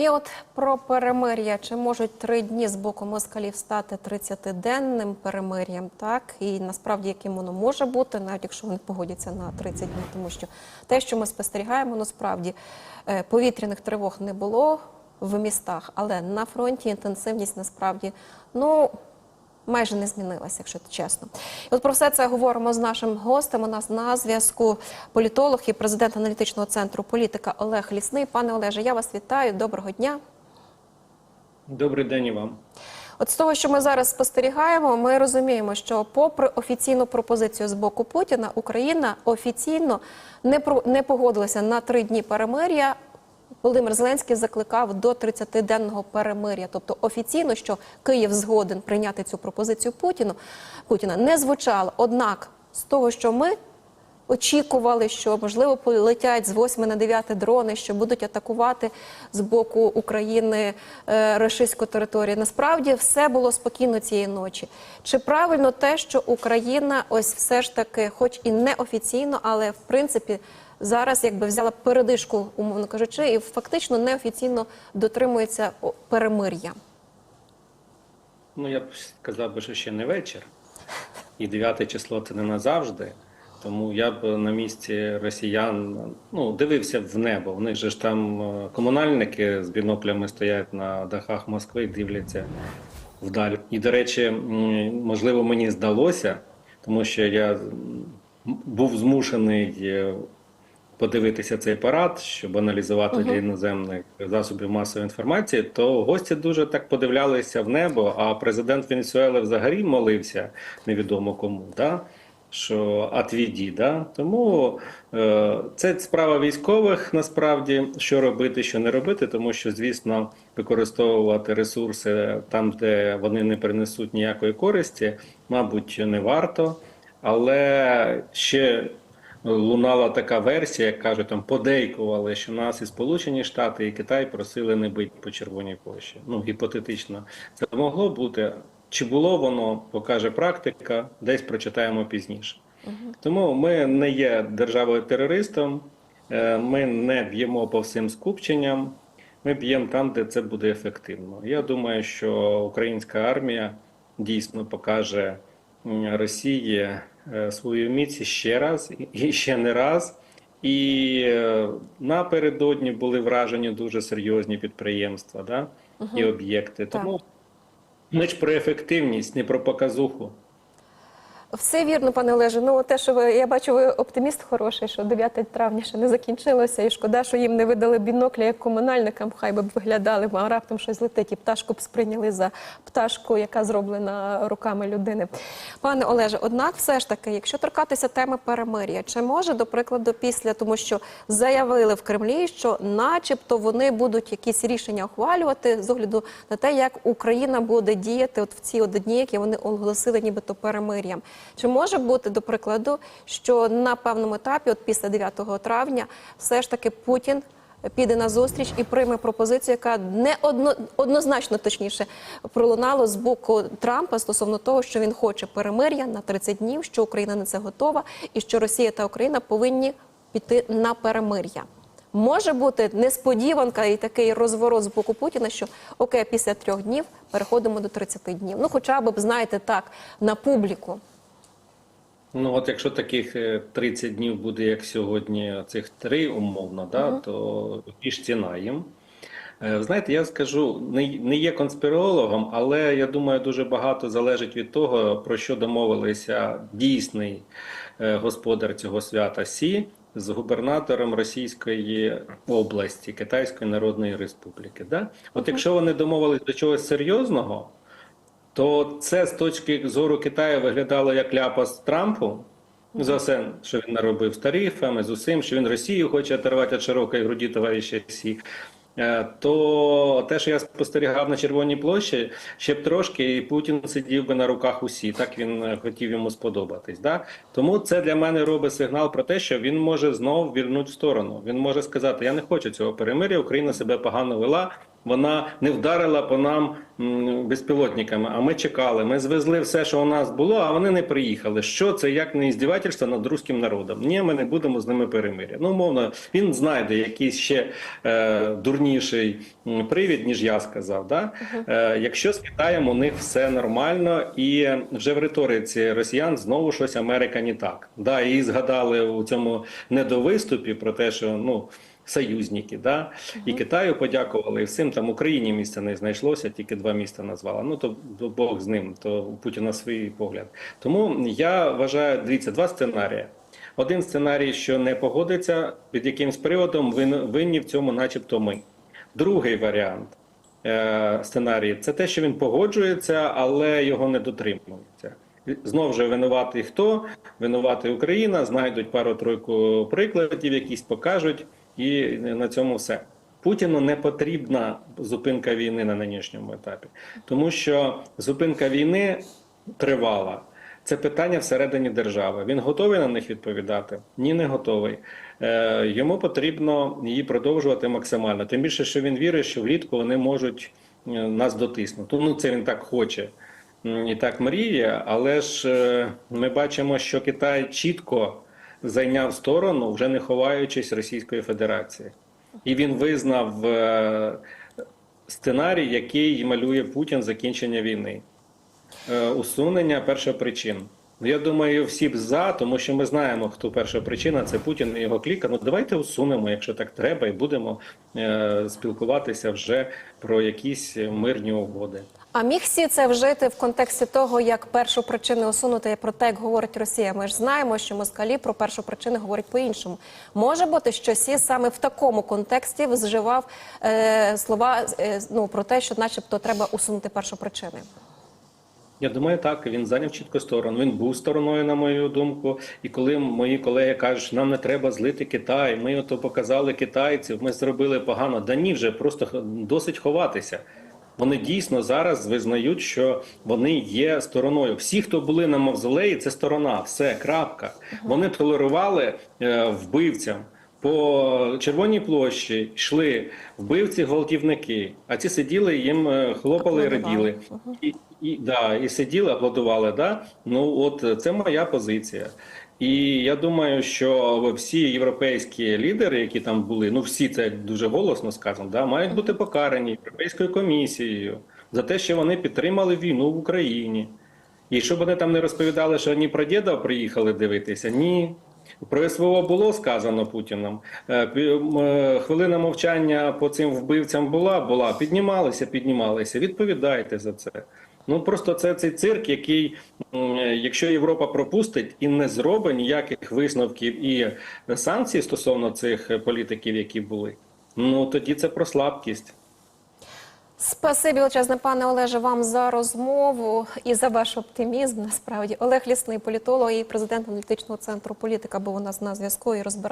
І от про перемир'я. Чи можуть три дні з боку москалів стати 30-денним перемир'ям? Так і насправді яким воно може бути, навіть якщо вони погодяться на 30 днів, тому що те, що ми спостерігаємо, насправді е, повітряних тривог не було в містах, але на фронті інтенсивність насправді ну. Майже не змінилася, якщо чесно. І от про все це говоримо з нашим гостем. У нас на зв'язку політолог і президент аналітичного центру політика Олег Лісний. Пане Олеже, я вас вітаю. Доброго дня. Добрий день і вам. От з того, що ми зараз спостерігаємо, ми розуміємо, що, попри офіційну пропозицію з боку Путіна, Україна офіційно не про не погодилася на три дні перемир'я. Володимир Зеленський закликав до 30-денного перемир'я, тобто офіційно, що Київ згоден прийняти цю пропозицію Путіну Путіна, не звучало. Однак, з того, що ми очікували, що можливо полетять з 8 на 9 дрони, що будуть атакувати з боку України е, рашистську територію. Насправді все було спокійно цієї ночі. Чи правильно те, що Україна ось все ж таки, хоч і не офіційно, але в принципі зараз якби взяла передишку, умовно кажучи, і фактично неофіційно дотримується перемир'я? Ну я б сказав би, що ще не вечір, і 9 число це не назавжди. Тому я б на місці росіян ну дивився в небо. Же ж там е, комунальники з біноклями стоять на дахах Москви і дивляться вдаль. І до речі, можливо, мені здалося, тому що я був змушений е, подивитися цей парад, щоб аналізувати Мгм. для іноземних засобів масової інформації, то гості дуже так подивлялися в небо. А президент Венесуели взагалі молився невідомо кому. Да? Що отвіді, да? тому е, це справа військових насправді, що робити, що не робити, тому що, звісно, використовувати ресурси там, де вони не принесуть ніякої користі, мабуть, не варто. Але ще лунала така версія, як кажуть, там подейкували, що нас і Сполучені Штати, і Китай просили не бити по Червоній площі. Ну, гіпотетично, це могло бути. Чи було воно, покаже практика, десь прочитаємо пізніше. Тому ми не є державою-терористом, е, ми не б'ємо по всім скупченням, ми б'ємо там, де це буде ефективно. Я думаю, що українська армія дійсно покаже Росії свою міць ще раз і ще не раз. І е, напередодні були вражені дуже серйозні підприємства да? і об'єкти. Тому ми ж про ефективність, не про показуху. Все вірно, пане Олеже. Ну те, що ви я бачу, ви оптиміст хороший, що 9 травня ще не закінчилося, і шкода, що їм не видали бінокля як комунальникам. Хай би виглядали, а раптом щось летить, і пташку б сприйняли за пташку, яка зроблена руками людини. Пане Олеже, однак, все ж таки, якщо торкатися теми перемир'я, чи може до прикладу після, тому що заявили в Кремлі, що, начебто, вони будуть якісь рішення ухвалювати з огляду на те, як Україна буде діяти от в ці от дні, які вони оголосили, нібито перемир'ям. Чи може бути до прикладу, що на певному етапі, от після 9 травня, все ж таки Путін піде на зустріч і прийме пропозицію, яка не одно, однозначно точніше пролунало з боку Трампа стосовно того, що він хоче перемир'я на 30 днів, що Україна на це готова, і що Росія та Україна повинні піти на перемир'я. Може бути несподіванка і такий розворот з боку Путіна, що окей, після трьох днів переходимо до 30 днів. Ну, хоча б, знаєте, так, на публіку. Ну, от якщо таких е, 30 днів буде, як сьогодні, цих три умовно, да, то більш ціна їм. Е, Знаєте, я скажу, не, не є конспірологом, але я думаю, дуже багато залежить від того, про що домовилися дійсний е, господар цього свята Сі з губернатором Російської області Китайської Народної Республіки. Да? От якщо вони домовились до чогось серйозного, то це з точки зору Китаю виглядало як ляпас Трампу за все, що він наробив з тарифами, з усім, що він Росію хоче оторвати від широкої груді товариша Сі. Е, То те, що я спостерігав на Червоній площі, ще б трошки, і Путін сидів би на руках усі. Так він е, хотів йому сподобатись. Да? Тому це для мене робить сигнал про те, що він може знов вірнути в сторону. Він може сказати: Я не хочу цього перемир'я, Україна себе погано вела. Вона не вдарила по нам безпілотниками. А ми чекали. Ми звезли все, що у нас було, а вони не приїхали. Що це як не іздівательство над руським народом? Ні, ми не будемо з ними перемиря. Ну, умовно, він знайде якийсь ще е, дурніший привід, ніж я сказав. Да? Е, якщо з Китаєм у них все нормально, і вже в риториці росіян знову щось Америка не так. Да, і згадали у цьому недовиступі про те, що ну. Союзники, да і Китаю подякували, і всім там Україні місця не знайшлося, тільки два міста назвала. Ну то Бог з ним, то у Путіна свій погляд. Тому я вважаю, дивіться, два сценарії. Один сценарій, що не погодиться під якимсь приводом, винні в цьому, начебто, ми. Другий варіант е, сценарій це те, що він погоджується, але його не дотримується. Знов же винуватий хто? Винуватий Україна, знайдуть пару-тройку прикладів, якісь покажуть, і на цьому все. Путіну не потрібна зупинка війни на нинішньому етапі, тому що зупинка війни тривала. Це питання всередині держави. Він готовий на них відповідати? Ні, не готовий. Е, йому потрібно її продовжувати максимально. Тим більше, що він вірить, що влітку вони можуть е, нас дотиснути. Ну, це він так хоче і так мріє, але ж е, ми бачимо, що Китай чітко зайняв сторону, вже не ховаючись Російської Федерації. І він визнав е, сценарій, який малює Путін закінчення війни. Е, усунення першопричин. Ну, Я думаю, всі б за, тому що ми знаємо, хто перша причина це Путін і його кліка. Ну давайте усунемо, якщо так треба, і будемо е, спілкуватися вже про якісь мирні угоди. А міг всі це вжити в контексті того, як першу причину усунути про те, як говорить Росія. Ми ж знаємо, що москалі про першу причину говорять по-іншому. Може бути, що Сі саме в такому контексті вживав е, слова е, ну, про те, що, начебто, треба усунути першу причину. Я думаю, так він зайняв чітко сторону. Він був стороною, на мою думку. І коли мої колеги кажуть, що нам не треба злити Китай, ми ото показали китайців, ми зробили погано. Да ні, вже просто досить ховатися. Вони дійсно зараз визнають, що вони є стороною. Всі, хто були на мавзолеї, це сторона. Все, крапка. Вони толерували е, вбивцям. По червоній площі йшли вбивці, гвалтівники, а ці сиділи їм е, хлопали і раділи. І, і, да, і сиділи, аплодували. Да? Ну от це моя позиція. І я думаю, що всі європейські лідери, які там були, ну всі це дуже голосно сказано, да, мають бути покарані Європейською комісією за те, що вони підтримали війну в Україні. І щоб вони там не розповідали, що вони про діда приїхали дивитися, ні. Про СВО було сказано Путіном. Е, е, Хвилина мовчання по цим вбивцям була, була. Піднімалися, піднімалися. Відповідайте за це. Ну просто це цей цирк, який, якщо Європа пропустить і не зробить ніяких висновків і санкцій стосовно цих політиків, які були, ну тоді це про слабкість. Спасибі величезне, пане Олеже, вам за розмову і за ваш оптимізм. Насправді Олег Лісний, політолог і президент аналітичного центру політика, був у нас на зв'язку і розбирав.